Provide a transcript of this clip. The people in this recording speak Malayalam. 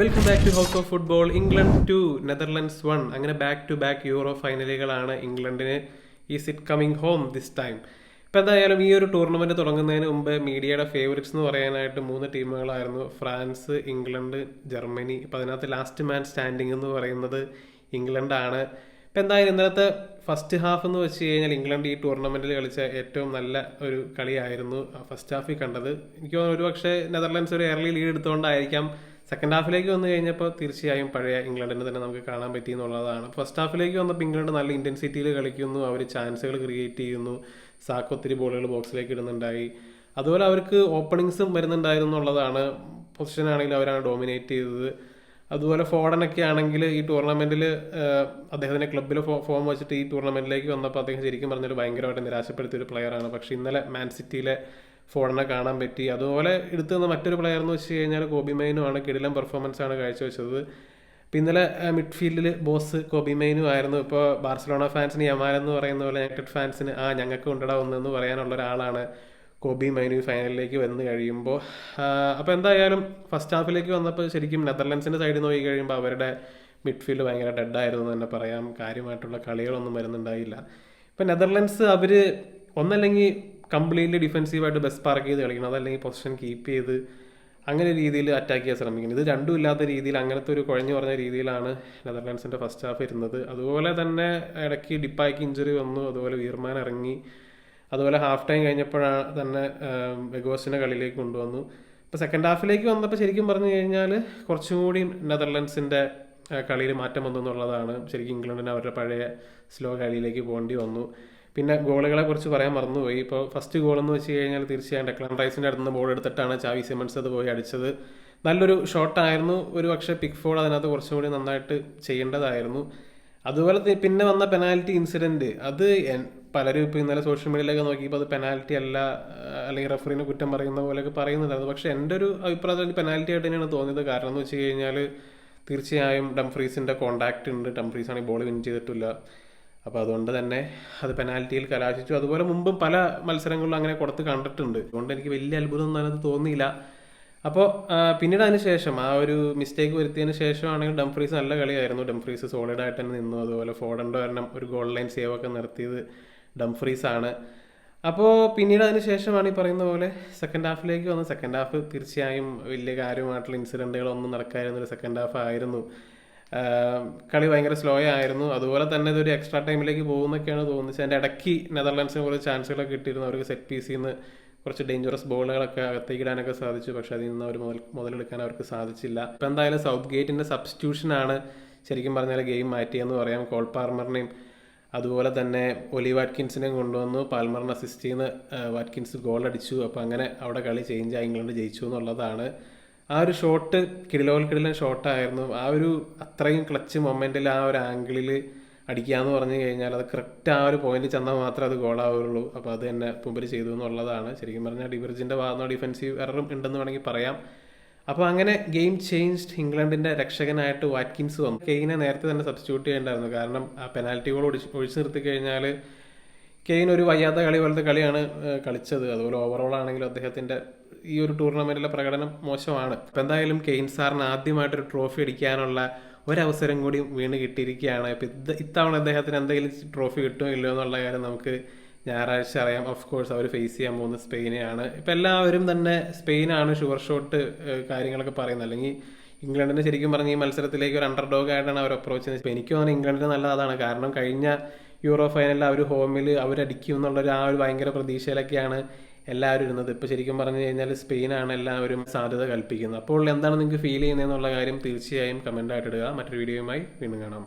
Welcome back to house of football England two Netherlands one അങ്ങനെ ബാക്ക് ടു ബാക്ക് യൂറോ ഫൈനലുകളാണ് ഇംഗ്ലണ്ടിന് is it coming home this time ഇപ്പം എന്തായാലും ഈ ഒരു ടൂർണമെന്റ് തുടങ്ങുന്നതിന് മുമ്പ് മീഡിയയുടെ ഫേവറിറ്റ്സ് എന്ന് പറയാനായിട്ട് മൂന്ന് ടീമുകളായിരുന്നു. France England Germany. ഇപ്പം അതിനകത്ത് ലാസ്റ്റ് മാൻ സ്റ്റാൻഡിംഗ് എന്ന് പറയുന്നത് ഇംഗ്ലണ്ടാണ് ഇപ്പം എന്തായാലും ഇന്നലത്തെ ഫസ്റ്റ് ഹാഫ് എന്ന് വെച്ച് കഴിഞ്ഞാൽ ഇംഗ്ലണ്ട് ഈ ടൂർണമെന്റിൽ കളിച്ച ഏറ്റവും നല്ല ഒരു കളിയായിരുന്നു ഫസ്റ്റ് ഹാഫിൽ കണ്ടത്. എനിക്ക് തോന്നുന്നു ഒരു പക്ഷേ നെതർലൻഡ്സ് ഒരു എയർലി ലീഡ് എടുത്തുകൊണ്ടായിരിക്കാം സെക്കൻഡ് ഹാഫിലേക്ക് വന്നു കഴിഞ്ഞപ്പോൾ തീർച്ചയായും പഴയ ഇംഗ്ലണ്ടിനെ തന്നെ നമുക്ക് കാണാൻ പറ്റി എന്നുള്ളതാണ്. ഫസ്റ്റ് ഹാഫിലേക്ക് വന്നപ്പോൾ ഇംഗ്ലണ്ട് നല്ല ഇന്റൻസിറ്റിയിൽ കളിക്കുന്നു. അവർ ചാൻസുകൾ ക്രിയേറ്റ് ചെയ്യുന്നു. സാക്ക് ഒത്തിരി ബോളുകൾ ബോക്സിലേക്ക് ഇടുന്നുണ്ടായി. അതുപോലെ അവർക്ക് ഓപ്പണിങ്സും വരുന്നുണ്ടായിരുന്നു എന്നുള്ളതാണ്. പൊസിഷൻ ആണെങ്കിലും അവരാണ് ഡോമിനേറ്റ് ചെയ്തത്. അതുപോലെ ഫോഡനൊക്കെ ആണെങ്കിൽ ഈ ടൂർണമെന്റിൽ അദ്ദേഹത്തിന്റെ ക്ലബ്ബിൽ ഫോം വെച്ചിട്ട് ഈ ടൂർണമെന്റിലേക്ക് വന്നപ്പോൾ അദ്ദേഹം ശരിക്കും പറഞ്ഞൊരു ഭയങ്കരമായിട്ട് നിരാശപ്പെടുത്തിയ ഒരു പ്ലെയറാണ് പക്ഷേ ഇന്നലെ മാൻ സിറ്റിയിലെ ഫോർഡനെ കാണാൻ പറ്റി. അതുപോലെ എടുത്തു നിന്ന മറ്റൊരു പ്ലെയർ എന്ന് വെച്ച് കഴിഞ്ഞാൽ കോബി മൈനു ആണ് കിടിലം പെർഫോമൻസ് ആണ് കാഴ്ചവെച്ചത്. ഇന്നലെ മിഡ്ഫീൽഡിൽ ബോസ് കോബി മൈനു ആയിരുന്നു. ഇപ്പോൾ ബാർസലോണ ഫാൻസിന് യമാൻ എന്ന് പറയുന്ന പോലെ യുണൈറ്റഡ് ഫാൻസിന് ആ ഞങ്ങൾക്ക് എന്ന് പറയാനുള്ള ഒരാളാണ് കോബി മൈനു ഫൈനലിലേക്ക് വന്ന് കഴിയുമ്പോൾ അപ്പോൾ എന്തായാലും ഫസ്റ്റ് ഹാഫിലേക്ക് വന്നപ്പോൾ ശരിക്കും നെതർലൻഡ്സിന്റെ സൈഡിൽ നോക്കി കഴിയുമ്പോൾ അവരുടെ മിഡ്ഫീൽഡ് ഭയങ്കര ഡെഡായിരുന്നു എന്ന് തന്നെ പറയാം. കാര്യമായിട്ടുള്ള കളികളൊന്നും വരുന്നുണ്ടായില്ല. ഇപ്പം നെതർലൻഡ്സ് അവർ ഒന്നല്ലെങ്കിൽ കംപ്ലീറ്റ്ലി ഡിഫെൻസീവായിട്ട് ബെസ്റ്റ് പാർക്ക് ചെയ്ത് കളിക്കണം. അതല്ലെങ്കിൽ പൊസിഷൻ കീപ്പ് ചെയ്ത് അങ്ങനെ രീതിയിൽ അറ്റാക്ക് ചെയ്യാൻ ശ്രമിക്കുന്നത് ഇത് രണ്ടും ഇല്ലാത്ത രീതിയിൽ അങ്ങനത്തെ ഒരു കുഴഞ്ഞു പറഞ്ഞ രീതിയിലാണ് നെതർലാൻഡ്സിന്റെ ഫസ്റ്റ് ഹാഫ് ഇരുന്നത്. അതുപോലെ തന്നെ ഇടയ്ക്ക് ഡിപ്പായ്ക്ക് ഇഞ്ചുറി വന്നു. അതുപോലെ വീർമാൻ ഇറങ്ങി. അതുപോലെ ഹാഫ് ടൈം കഴിഞ്ഞപ്പോഴാണ് തന്നെ ബെഗോസിനെ കളിയിലേക്ക് കൊണ്ടുവന്നു. ഇപ്പോൾ സെക്കൻഡ് ഹാഫിലേക്ക് വന്നപ്പോൾ ശരിക്കും പറഞ്ഞു കഴിഞ്ഞാൽ കുറച്ചും കൂടി നെതർലൻഡ്സിന്റെ കളിയിൽ മാറ്റം വന്നു എന്നുള്ളതാണ്. ശരിക്കും ഇംഗ്ലണ്ടിന് അവരുടെ പഴയ സ്ലോ കളിയിലേക്ക് പോകേണ്ടി വന്നു. പിന്നെ ഗോളുകളെ കുറിച്ച് പറയാൻ മറന്നുപോയി. ഇപ്പോൾ ഫസ്റ്റ് ഗോൾ എന്ന് വെച്ച് കഴിഞ്ഞാൽ തീർച്ചയായും ഡെക്ലൻ റൈസിന്റെ അടുത്ത് ബോൾ എടുത്തിട്ടാണ് ചാവി സിമൻസ് അത് പോയി അടിച്ചത്. നല്ലൊരു ഷോട്ടായിരുന്നു ഒരു പക്ഷേ ഫോൾ അതിനകത്ത് കുറച്ചും കൂടി നന്നായിട്ട് ചെയ്യേണ്ടതായിരുന്നു. അതുപോലെ പിന്നെ വന്ന പെനാൽറ്റി ഇൻസിഡന്റ് അത് പലരും ഇപ്പോൾ ഇന്നലെ സോഷ്യൽ മീഡിയയിലൊക്കെ നോക്കിയപ്പോൾ അത് പെനാൽറ്റി അല്ല അല്ലെങ്കിൽ റെഫറിനെ കുറ്റം പറയുന്ന പോലെയൊക്കെ പറയുന്നുണ്ടായിരുന്നു പക്ഷേ എന്റെ ഒരു അഭിപ്രായത്തിൽ പെനാൽറ്റി ആയിട്ട് തന്നെയാണ് തോന്നിയത്. കാരണം എന്ന് വെച്ച് കഴിഞ്ഞാൽ തീർച്ചയായും ഡംഫ്രീസിന്റെ കോണ്ടാക്റ്റ് ഉണ്ട്. ഡംഫ്രീസ് ആണെങ്കിൽ ബോൾ വിൻ ചെയ്തിട്ടില്ല. അപ്പോൾ അതുകൊണ്ട് തന്നെ അത് പെനാൽറ്റിയിൽ കലാശിച്ചു. അതുപോലെ മുമ്പും പല മത്സരങ്ങളിലും അങ്ങനെ കൊടുത്ത് കണ്ടിട്ടുണ്ട്. അതുകൊണ്ട് എനിക്ക് വലിയ അത്ഭുതമൊന്നും അതിനകത്ത് തോന്നിയില്ല. അപ്പോൾ പിന്നീട് അതിന് ശേഷം ആ ഒരു മിസ്റ്റേക്ക് വരുത്തിയതിന് ശേഷമാണെങ്കിൽ ഡംഫ്രീസ് നല്ല കളിയായിരുന്നു. ഡംഫ്രീസ് സോളിഡ് ആയിട്ട് തന്നെ നിന്നു. അതുപോലെ ഫോഡന്റെ വരണം ഒരു ഗോൾ ലൈൻ സേവ് ഒക്കെ നിർത്തിയത് ഡംഫ്രീസ് ആണ്. അപ്പോൾ പിന്നീട് അതിന് ശേഷമാണ് ഈ പറയുന്ന പോലെ സെക്കൻഡ് ഹാഫിലേക്ക് വന്ന് സെക്കൻഡ് ഹാഫ് തീർച്ചയായും വലിയ കാര്യമായിട്ടുള്ള ഇൻസിഡന്റുകളൊന്നും നടക്കാതിരുന്ന ഒരു സെക്കൻഡ് ഹാഫ് ആയിരുന്നു. കളി ഭയങ്കര സ്ലോ ആയിരുന്നു. അതുപോലെ തന്നെ ഇതൊരു എക്സ്ട്രാ ടൈമിലേക്ക് പോകുന്നൊക്കെയാണ് തോന്നുന്നത്. അതിന്റെ ഇടയ്ക്ക് നെതർലാൻഡ്സിന് കുറച്ച് ചാൻസുകളൊക്കെ കിട്ടിയിരുന്നു. അവർക്ക് സെറ്റ് പീസിൽ നിന്ന് കുറച്ച് ഡേഞ്ചറസ് ബോളുകളൊക്കെ അകത്തേക്ക് ഇടാനൊക്കെ സാധിച്ചു. പക്ഷെ അതിൽ നിന്ന് അവർ മുതൽ മുതലെടുക്കാൻ അവർക്ക് സാധിച്ചില്ല. ഇപ്പം എന്തായാലും സൗത്ത് ഗേറ്റിന്റെ സബ്സ്റ്റിറ്റ്യൂഷനാണ് ശരിക്കും പറഞ്ഞാൽ ഗെയിം മാറ്റിയെന്ന് പറയാം. കോൾ പാർമറിനെയും അതുപോലെ തന്നെ ഒലി വാറ്റ്കിൻസിനെയും കൊണ്ടുവന്നു. പാൽമറിന് അസിസ്റ്റ് ചെയ്യുന്ന വാറ്റ്കിൻസ് ഗോൾ അടിച്ചു. അപ്പോൾ അങ്ങനെ അവിടെ കളി ചേഞ്ച് ആയി. ഇംഗ്ലണ്ട് ജയിച്ചു എന്നുള്ളതാണ് ആ ഒരു ഷോട്ട് കിടിലോൽ കിടിലൻ ഷോട്ടായിരുന്നു ആ ഒരു അത്രയും ക്ലച്ച് മൊമെന്റിൽ ആ ഒരു ആംഗിളിൽ അടിക്കാന്ന് പറഞ്ഞു കഴിഞ്ഞാൽ അത് കറക്റ്റ് ആ ഒരു പോയിന്റ് ചെന്നാൽ മാത്രമേ അത് ഗോളാവുള്ളൂ അപ്പോൾ അത് തന്നെ പുമ്പര് ചെയ്തു എന്നുള്ളതാണ്. ശരിക്കും പറഞ്ഞാൽ ഡിവർജിന്റെ ഭാഗത്തുനിന്ന് ഡിഫൻസീവ് എററും ഉണ്ടെന്ന് വേണമെങ്കിൽ പറയാം. അപ്പോൾ അങ്ങനെ ഗെയിം ചേഞ്ച്ഡ് ഇംഗ്ലണ്ടിന്റെ രക്ഷകനായിട്ട് വാറ്റ്കിൻസ് വന്നു. കെയിനെ നേരത്തെ തന്നെ സബ്സ്റ്റിറ്റ്യൂട്ട് ചെയ്യേണ്ടായിരുന്നു. കാരണം ആ പെനാൽറ്റി ഗോൾ ഒഴിച്ച് ഒഴിച്ചു നിർത്തി കഴിഞ്ഞാൽ കെയിൻ ഒരു വയ്യാത്ത കളി പോലത്തെ കളിയാണ് കളിച്ചത്. അതുപോലെ ഓവറോൾ ആണെങ്കിലും അദ്ദേഹത്തിന്റെ ഈ ഒരു ടൂർണമെന്റിലെ പ്രകടനം മോശമാണ്. ഇപ്പം എന്തായാലും കെയിൻ സാറിന് ആദ്യമായിട്ടൊരു ട്രോഫി അടിക്കാനുള്ള ഒരവസരം കൂടി വീണ് കിട്ടിയിരിക്കുകയാണ്. ഇപ്പം ഇത് ഇത്തവണ അദ്ദേഹത്തിന് എന്തെങ്കിലും ട്രോഫി കിട്ടുമോ ഇല്ലയോ എന്നുള്ള കാര്യം നമുക്ക് ഞായറാഴ്ച അറിയാം. ഓഫ് കോഴ്സ് അവർ ഫേസ് ചെയ്യാൻ പോകുന്ന സ്പെയിനെയാണ്. ഇപ്പം എല്ലാവരും തന്നെ സ്പെയിനാണ് ഷുവർ ഷോട്ട് കാര്യങ്ങളൊക്കെ പറയുന്നത്. അല്ലെങ്കിൽ ഇംഗ്ലണ്ടിനെ ശരിക്കും പറഞ്ഞ ഈ മത്സരത്തിലേക്ക് ഒരു അണ്ടർ ഡോഗ് ആയിട്ടാണ് അവർ അപ്രോച്ച് ചെയ്യുന്നത്. എനിക്ക് തോന്നുന്നു ഇംഗ്ലണ്ടിന് നല്ലതാണ് കാരണം കഴിഞ്ഞ യൂറോ ഫൈനലിൽ അവർ ഹോമിൽ അവരടിക്കും എന്നുള്ളൊരു ആ ഒരു ഭയങ്കര പ്രതീക്ഷയിലൊക്കെയാണ് എല്ലാവരും ഇരുന്നത്. ഇപ്പോൾ ശരിക്കും പറഞ്ഞു കഴിഞ്ഞാൽ സ്പെയിനാണ് എല്ലാവരും സാധ്യത കൽപ്പിക്കുന്നത്. അപ്പോൾ എന്താണ് നിങ്ങൾക്ക് ഫീൽ ചെയ്യുന്നതെന്നുള്ള കാര്യം തീർച്ചയായും കമന്റായിട്ട് ഇടുക. മറ്റൊരു വീഡിയോയുമായി വീണ്ടും കാണാം.